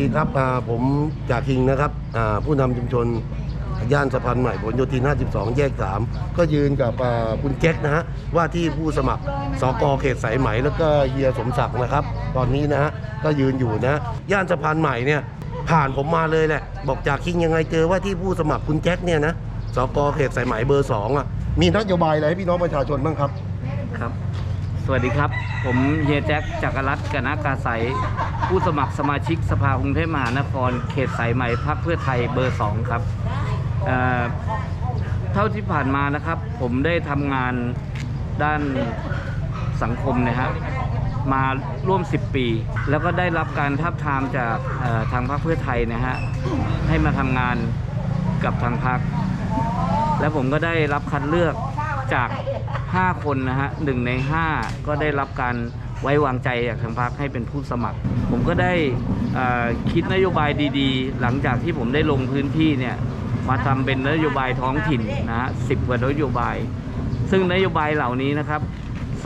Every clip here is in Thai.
ีครับผมจากคิงนะครับผู้นำชุมชนย่านสะพานใหม่ผลโยธิน 52 แยก 3 ก็ยืนกับคุณแก๊กนะฮะว่าที่ผู้สมัครสกเขตสายไหมแล้วก็เฮียสมศักดิ์นะครับ ตอนนี้นะฮะก็ยืนอยู่นะย่านสะพานใหม่เนี่ยผ่านผมมาเลยแหละ บอกจากคิงยังไงเจอว่าที่ผู้สมัครคุณแก๊กเนี่ยนะสกเขตสายไหมเบอร์สองอะมีนโยบายอะไรให้พี่น้องประชาชนบ้างครับครับ วัสดีครับ ผมเฮียแจ็คจักรรัตน์กนากาใสยผู้สมัครสมาชิกสภากรุงเทพมหานคร เขตสายไหม่พักเพื่อไทยเบอร์สองครับเอ่อเท่าที่ผ่านมานะครับ ผมได้ทำงานด้านสังคมนะฮะมาร่วม 10 ปี แล้วก็ได้รับการทับทามจากทางพรรคเพื่อไทยนะฮะให้มาทำงานกับทางพรรคและผมก็ได้รับคัดเลือกจาก 5 คนนะฮะหนึ่งใน 5 ก็ได้รับการไว้วางใจจากทางพรรคให้เป็นผู้สมัคร ผมก็ได้คิดนโยบายดีๆ หลังจากที่ผมได้ลงพื้นที่เนี่ยมาทำเป็นนโยบายท้องถิ่นนะฮะสิบกว่านโยบาย ซึ่งนโยบายเหล่านี้นะครับ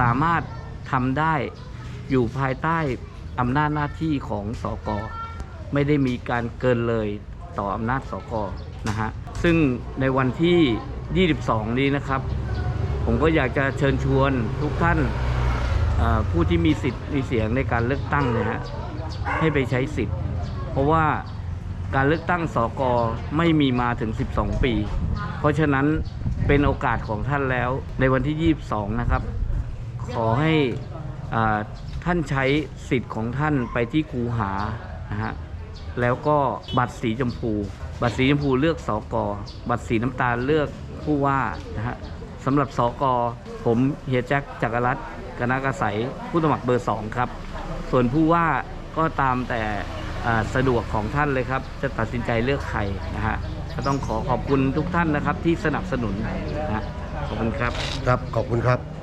สามารถทำได้อยู่ภายใต้อำนาจหน้าที่ของสอกไม่ได้มีการเกินเลยต่ออำนาจสกนะฮะซึ่งในวันที่ 22 นี้นะครับ ผมก็อยากจะเชิญชวนทุกท่านผู้ที่มีสิทธิ์มีเสียงในการเลือกตั้งนะฮะให้ไปใช้สิทธิ์ เพราะว่าการเลือกตั้งสกไม่มีมาถึง 12 ปี เพราะฉะนั้นเป็นโอกาสของท่านแล้วในวันที่ 22 นะครับ ขอให้อ่าท่านใช้สิทธิ์ของท่านไปที่คูหานะฮะแล้วก็บัตรสีชมพู บัตรสีชมพูเลือกสอกอบัตรสีน้ำตาลเลือกผู้ว่านะฮะ สำหรับสอกอผมเฮียแจ็คจักรรัตน์กนากาใสยผู้สมัครเบอร์สองครับ ส่วนผู้ว่าก็ตามแต่อ่าสะดวกของท่านเลยครับ จะตัดสินใจเลือกใครนะฮะก็ต้องขอขอบคุณทุกท่านนะครับที่สนับสนุนนะฮะขอบคุณครับ ครับขอบคุณครับ